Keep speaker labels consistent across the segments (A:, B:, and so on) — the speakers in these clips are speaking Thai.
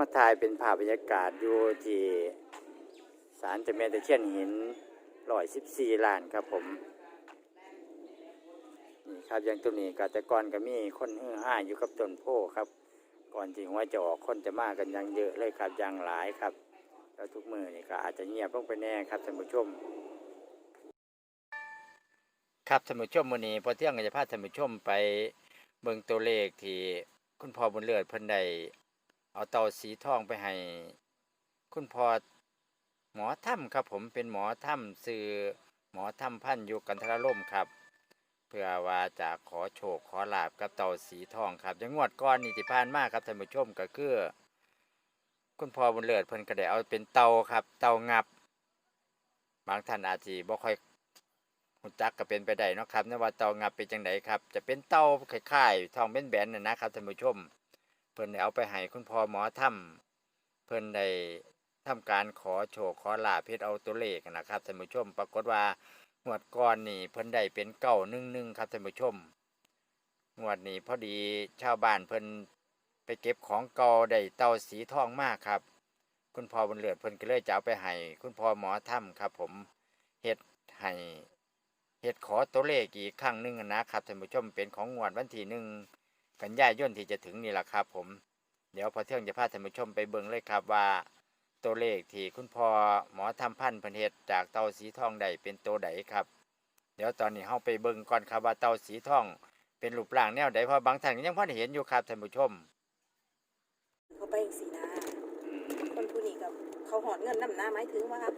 A: มาถ่ายเป็นภาพบรรยากาศอยู่ที่ศาลเจ้าแม่ตะเคียนหินร้อยสิบสี่ล้านครับผมนี่ครับอย่างตัวนี้กาแตกรก็มีคนฮือห้าอยู่กับต้นโพครับ ก่อนที่หัวจะออกคนจะมากันยังเยอะเลยครับยังหลายครับแล้วทุกมือนี่ก็อาจจะเงียบลงไปแน่ครับท่านผู้ชม ครับท่านผู้ชมวันนี้พอเที่ยงก็จะพาท่านผู้ชมไปเบิ่งตัวเลขที่คุณพ่อบุญเลิศเพิ่นได้ เอาเต่าสีทองไปให้ คุณพ่อหมอถ้ำครับ ผมเป็นหมอถ้ำซื้อหมอถ้ำพันอยู่กันทรล่มครับ เพื่อว่าจะขอโชคขอลาบกับเต่าสีทองครับยังงวดก้อนนี่ที่ผ่านมากครับท่านผู้ชมก็คือ คุณพ่อบุญเลิศเพิ่นก็ได้เอาเป็นเต่าครับ เต่างับ บางท่านอาจจะบ่ค่อยหุ่นจักก็เป็นไปได้นะครับนว่าเตางับเป็นจังไดครับ จะเป็นเตาคล้ายๆทองเป็นแบนน่ะนะครับท่านผู้ชม เพิ่นได้เอาไปให้คุณพ่อหมอถ้ำเพิ่นได้ทำการขอโชคขอลาเฮ็ดเอาตัวเลขนะครับท่านผู้ชม ปรากฏว่างวดก่อนนี่เพิ่นได้เป็นเก้าหนึ่งหนึ่งครับท่านผู้ชมงวดนี้พอดีชาวบ้านเพิ่นไปเก็บของเก่าได้เต่าสีทองมากครับ คุณพ่อบุญเลือดเพิ่นก็เลยจะเอาไปให้คุณพ่อหมอถ้ำครับ ผมเฮ็ดให้เฮ็ดขอตัวเลขอีกครั้งหนึ่งนะครับท่านผู้ชมเป็นของงวดวันที่หนึ่ง กันยายนที่จะถึงนี่แหละครับ ผมเดี๋ยวพอเที่ยงจะพาท่านผู้ชมไปเบิ่งเลยครับว่า ตัวเลขที่คุณพ่อหมอทำพันธุ์พันเฮ็ดจากเต่าสีทองใดเป็นตัวใดครับ เดี๋ยวตอนนี้เฮาไปเบิ่งก่อนครับว่าเต่าสีทอง เป็นรูปร่างแนวใดเพราะบางท่านยังพอดเห็นอยู่ครับท่านผู้ชม
B: เขาไปสีนาคนผู้นี้กับเขาหอดเงินนำหน้าไม้ถึงว่าครับ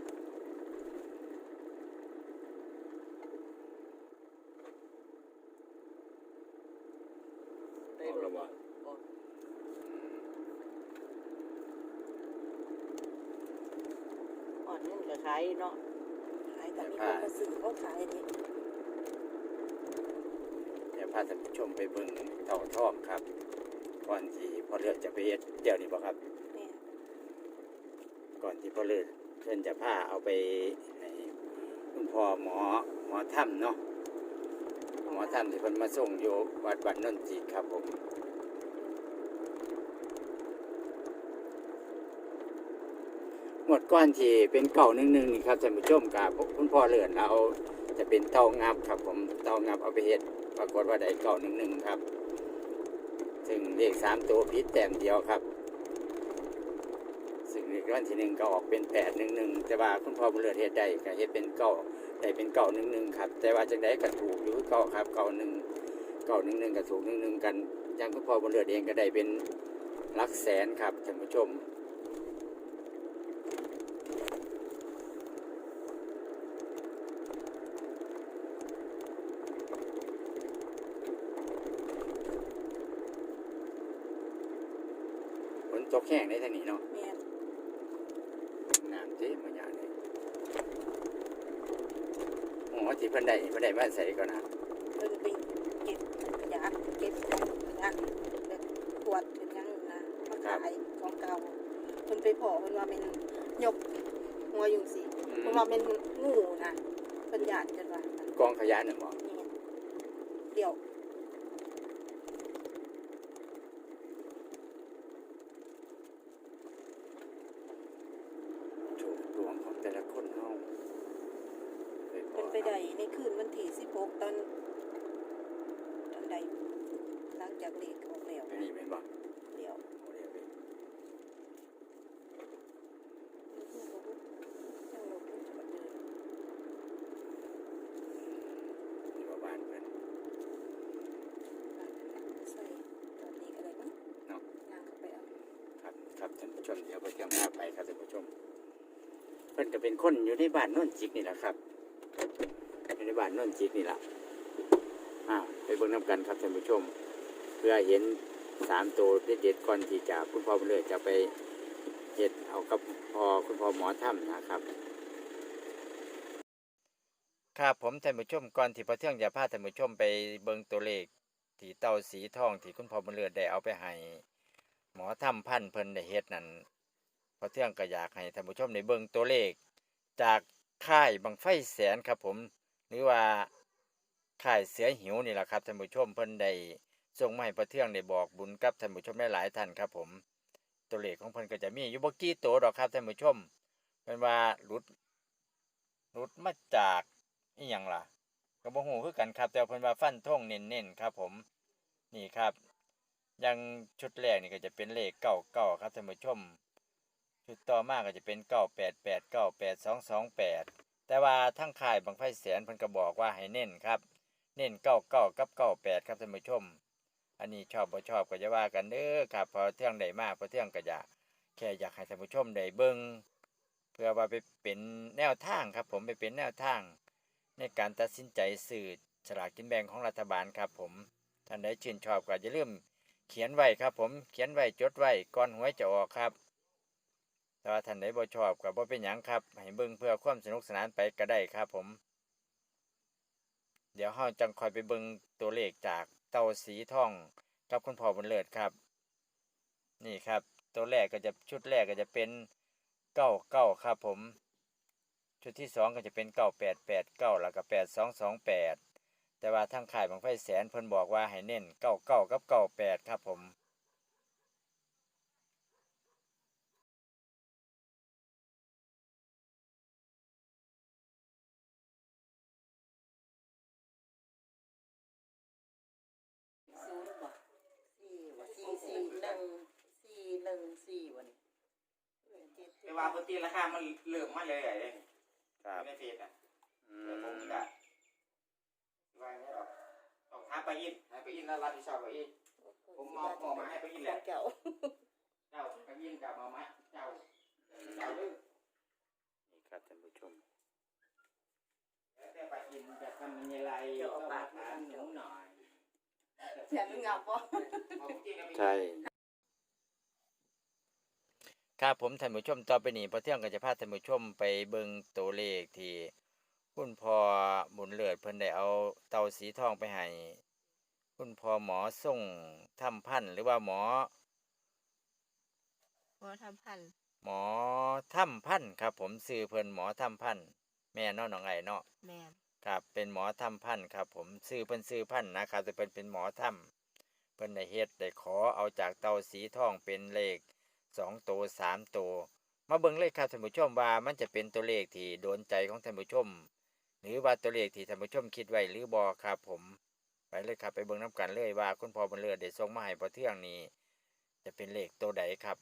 A: ออกแล้วบ่
C: อ่อน เงินก็ขายเนาะ
B: ขายแต่มีคนมาซื้อเขาขายดิ
A: เดี๋ยวพาท่านผู้ชมไปเบิ่งเต่าทองครับก่อนที่พอเลือกจะไปเฮ็ดเดี๋ยวนี้บ่ครับ
B: แม่
A: ก่อนที่พ่อเลิศเพื่อนจะพาเอาไปให้คุณพ่อหมอหมอถ้ำเนาะหมอถ้ำที่เพิ่นมาส่งอยู่วัดวัดนนทรีครับผม มดก้อนที่เป็นเก่าหนึ่งหนึ่งนี่ครับท่านผู้ชมกับคุณพ่อเลื่อนเราจะเป็นเตางับครับ ผมเตางับเอาไปเฮ็ดปรากฏว่าได้เก่าหนึ่งหนึ่งครับ ซึ่งเลขสามตัวพิษแต้มเดียวครับ ซึ่งเลขวันที่หนึ่งก็ออกเป็นแปดหนึ่งหนึ่งแต่ว่าคุณพ่อบุญเลือดเฮ็ดได้ก็เฮ็ดเป็นเก้าได้เป็นเก้าหนึ่งหนึ่งครับ แต่ว่าจังได้ก็ถูกอยู่คือเก้าครับเก้าหนึ่งเก้าหนึ่งหนึ่งก็ถูกหนึ่งหนึ่งกันย่างคุณพ่อบุญเลือดเองก็ได้เป็นลักแสนครับท่านผู้ชม นตกแห้งในทางนี้เนาะ
B: แม่
A: น้ำเจ๊มาอย่างนี้อ๋อที่เพิ่นได้เพิ่นได้มาใส่ก่อนนะ
B: เพิ่นไปเก็บขยะเก็บของขยะแบบขวดเป็นหยังนะมาขายของเก่าเพิ่นไปพอเพิ่นว่าเป็นยกหัวอยู่สิเพิ่นว่าเป็นงูนะเพิ่นญาติกันว่า
A: กองขยะหนึ่งบ่
B: นี่เดี๋ยว
A: โชคดวงของแต่ละคนเฮาเคยพอ
B: เพิ่นไปได้ในคืนวันที่16ตอนตอนใดหลังจากเลขอ อกแล้ว
A: อัน
B: นะ
A: นี้เป็นบ่
B: เดี๋ยว
A: บ่ได้เป็นนี่บ่บ้านเพิ่น
B: ใส่ตอนนี้ก็ได้มั้ง
A: เนาะ
B: ย่างเข้าไปเอา
A: ครับครับท่านผู้ชมเดี๋ยวไปเที่ยวหน้าไปครับท่านผู้ชม เพิ่นก็เป็นคนอยู่ในบ้านโน่นจิกนี่แหละครับอยู่ในบ้านโน่นจิกนี่แหละอ่าไปเบิ่งน้ำกันครับท่านผู้ชม เพื่อเห็น สามตัวเด็ดๆก่อนที่จะคุณพ่อบุญเลยจะไปเห็ดเอากับพอคุณพ่อหมอถ้ำนะครับ ครับผมท่านผู้ชมก่อนที่พระเที่ยงจะพาท่านผู้ชมไปเบิงตัวเลขที่เต้าสีทองที่คุณพ่อบุญเลือได้เอาไปให้หมอถ้ำพันเพิ่นได้เฮ็ดนั่นพระเที่ยงก็อยากให้ท่านผู้ชมได้เบิงตัวเลข จากค่ายบังไฟแสนครับผมหรือว่าค่ายเสือหิวนี่แหละครับท่านผู้ชมเพิ่นได้ ส่งมาให้พระเที่ยงได้บอกบุญกับท่านผู้ชมได้หลายท่านครับ ผมตัวเลขของเพิ่นก็จะมีอยู่บ่กี่ตัวดอกครับท่านผู้ชมเป็นว่าหลุดหลุดมาจากอีหยังล่ะก็บ่ฮู้คือกันครับ แต่ว่าเพิ่นว่าฟันธงเน้นๆครับ ผมนี่ครับยังชุดแรกนี่ก็จะเป็นเลขเก้าเก้าครับท่านผู้ชม ชุดต่อมาก็จะเป็นเก้าแปดแปดเก้าแปดสองสองแปดแต่ว่าทั้งค่ายบางไฟแสนเพิ่นก็บอกว่าให้เน้นครับ เน้นเก้าเก้ากับเก้าแปดครับท่านผู้ชม อันนี้ชอบบ่ชอบก็จะว่ากันเด้อครับพอเที่ยงใดมากพอเที่ยงก็อยากแค่อยากให้ท่านผู้ชมได้เบิ่งเพื่อว่าไปเป็นแนวทางครับ ผมไปเป็นแนวทาง ในการตัดสินใจซื้อสลากกินแบ่งของรัฐบาลครับ ผมท่านใดชื่นชอบก็อย่าลืมเขียนไว้ครับ ผมเขียนไว้จดไว้ก่อนหวยจะออกครับแต่ว่าท่านใดบ่ชอบก็บ่เป็นหยังครับให้เบิ่งเพื่อความสนุกสนานไปก็ได้ครับ ผม เดี๋ยวเฮาจังคอยไปเบิ่งตัวเลขจาก เต่าสีทองกับคุณพ่อบุญเลิศครับ นี่ครับ ตัวแรกก็จะชุดแรกก็จะเป็นเก้าเก้าครับผม ชุดที่สองก็จะเป็นเก้าแปดแปดเก้าแล้วก็แปดสองสองแปดแต่ว่าทางขายบางไฟแสนเพิ่นบอกว่าให้เน้นเก้าเก้ากับเก้าแปดครับผม
C: ศูนย์บ่สี่บ่สี่สี่หนึ่งสี่หนึ่ งสี่วันนี้
D: แต่ว่าปกติราคามันเลื่อมมาเลยไอ้เนี่ย
A: ครับ
D: ในเฟซอะแต่ผมก็ว่าไม่หรอกต้องท้าไปยินให้ไปยินแล้วรับผิดชอบไปยินผมเอาหมอมาให้ไปยินแหละ
B: เจ้า
D: เจ้าไปยินกับมามาเจ้าเจ้าดื้อ
A: นี่ครับท่านผู้ชม
D: แต่ไปยินแบบทำมีอะไรก็มาถามหนูหน่อย
B: เสียงงับบ่
D: เอาจริงๆก็ไม่
A: ใช่ ครับผมท่านผู้ชมต่อไปนี้พอเที่ยงก็จะพาท่านผู้ชมไปเบิ่งตัวเลขที่คุณพ่อบุญเลิศเพิ่นได้เอาเตาสีทองไปให้คุณพ่อหมอส่งทำพันหรือว่าหมอ
B: บ่ทำพัน
A: หมอทำพันครับ ผมซื้อเพิ่นหมอทำพันแม่เนาะน้องไอเนาะ
B: แม่น
A: ครับเป็นหมอทำพันธุ์ครับ ผมซื้อเพิ่นซื้อพันธุ์นะครับแต่เพิ่นเป็นหมอทำเพิ่นได้เฮ็ดได้ขอเอาจากเตาสีทองเป็นเลข สองตัวสามตัวมาเบิ่งเลยครับท่านผู้ชมว่ามันจะเป็นตัวเลขที่โดนใจของท่านผู้ชม หรือว่าตัวเลขที่ท่านผู้ชมคิดไว้หรือบ่ครับผม ไปเลยครับไปเบิ่งน้กันเลยว่าคุณพ่อบุญเลิศได้ส่งมาให้พอเที่ยงนี้ จะเป็นเลขตัวใดครับ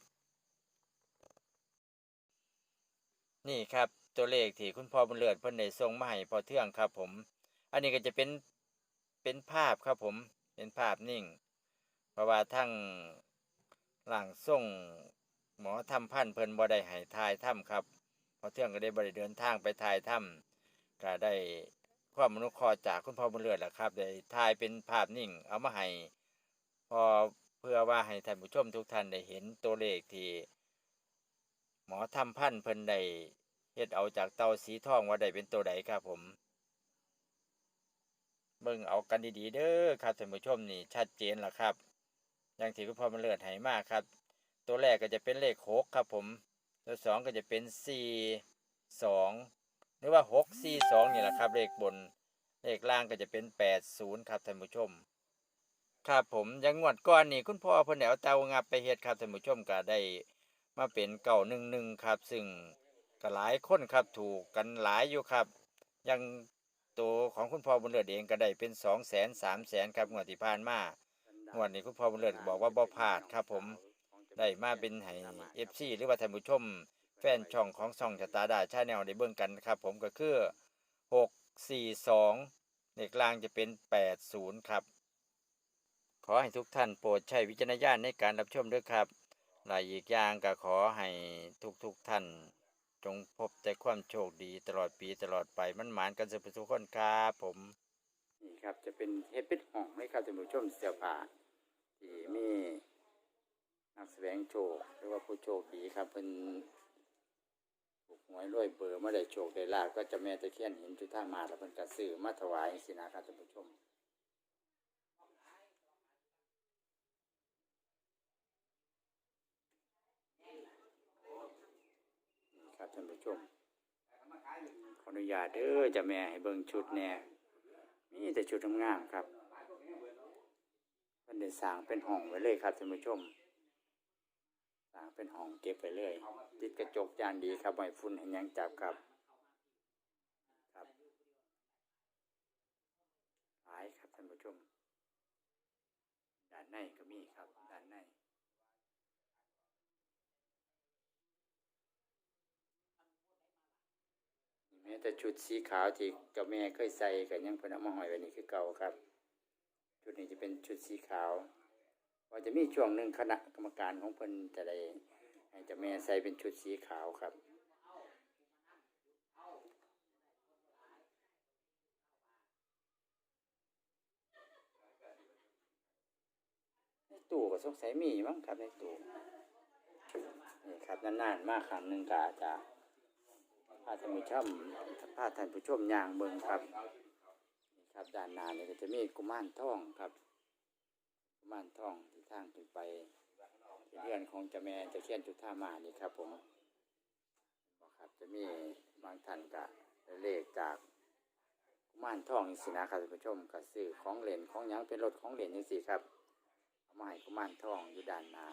A: นี่ครับตัวเลขที่คุณพ่อบุญเลิศเพิ่นได้ส่งมาให้พอเที่ยงครับผม อันนี้ก็จะเป็นเป็นภาพครับผมเป็นภาพนิ่ง เพราะว่าทั้งหลังส่ง หมอทำพันเพิ่นบ่ได้ให้ทายถ้ำครับพอเที่ยงก็ได้บ่ได้เดินทางไปทายถ้ำก็ได้ความมนุเคราะห์จากคุณพ่อบุญเลิศแหละครับได้ทายเป็นภาพนิ่ง เอามาให้พอเพื่อว่าให้ท่านผู้ชมทุกท่านได้เห็นตัวเลขที่หมอทำพันเพิ่นได้เฮ็ดเอาจากเตาสีทองว่าได้เป็นตัวใดครับผมเบิ่งเอากันดีๆเด้อครับท่านผู้ชมนี่ชัดเจนแล้วครับอย่างที่คุณพ่อมันเลือดให้มากครับ ตัวแรกก็จะเป็นเลขหกครับผม ตัวสองก็จะเป็นสี่สองหรือว่าหกสี่สองนี่แหละครับ เลขบน เลขล่างก็จะเป็นแปดศูนย์ครับท่านผู้ชม ครับผมอยังงวดก่อนนี่คุณพ่อเพิ่นได้เอาเตางับไปเฮ็ดครับท่านผู้ชมก็ได้ มาเป็นเก่าหนึ่งหนึ่งครับ ซึ่งก็หลายคนครับถูกกันหลายอยู่ครับอยังตัวของคุณพ่อบุญเลิศเองก็ได้เป็นสองแสนสามแสนครับงวดที่ผ่านมางวดนี้คุณพ่อบุญเลิศบอกว่าบ่พลาดครับผม ได้มาเป็นให้เอฟซีหรือว่าท่านผู้ชม แฟนช่องของช่องชะตาดาชาแนลได้เบิ่งกันครับ ผมก็คือหกสี่สองเลขล่างจะเป็นแปดศูนย์ครับ ขอให้ทุกท่านโปรดใช้วิจารณญาณในการรับชมด้วยครับหลายอีกอย่างก็ขอให้ทุกๆท่าน จงพบแต่ความโชคดีตลอดปีตลอดไปมันหมานกันสุขทุกคนครับผม นี่ครับจะเป็นเฮ็ดเป็นห้องให้ครับท่านผู้ชมเสื้อผ้าที่มี นักแสดงโชคหรือว่าผู้โชคดีครับเป็นถูกหวยรวยเบอร์มาได้โชคได้ลาภก็จะแม่ตะเคียนห็นจุท่ามาแล้วเป็นกระสือมาถวายสินะครับท่านผู้ชมครับท่านผู้ชมขออนุญาตเด้อจะแม่ให้เบิ่งชุดแน่มีแต่ชุดงามครับเพิ่นได้สางเป็นห้องไว้เลยครับท่านผู้ชม สร้างเป็นห้องเก็บไปเลยติดกระจกจานดีครับไม่ฝุ่นให้หยังจับครับครับหลายครับท่านผู้ชมด้านในก็มีครับด้านในแม้แต่ชุดสีขาวที่กับแม่เคยใส่ก็ยังพนเอามาหอยไว้นี่คือเก่าครับ ชุดนี้จะเป็นชุดสีขาว ว่าจะมีช่วงหนึ่งคณะกรรมการของเพิ่นจะได้จ้าแม่ใส่เป็นชุดสีขาวครับในตู้ก็สงสัยมีมั้งครับในตู้นี่ครับนานๆมากครั้งหนึ่งก็อาจะพาท่านผู้ชมพาท่านผู้ชมย่างเบิ่งครับนี่ครับด้านหน้านี่ก็จะมีกุมารทองครับกุมารทองที่ ทางขึ้นไปเรือนของจะแม่จะเขียนจุดท่ามานี่ครับผมบอกครับจะมีบางท่านกะเลขจากกุมารทองนี่สินะครับท่านผู้ชมก็ซื้อของเหรนของยังเป็นรถของเหรนนี่สิครับเอามาให้กุมารทองอยู่ด้านหน้า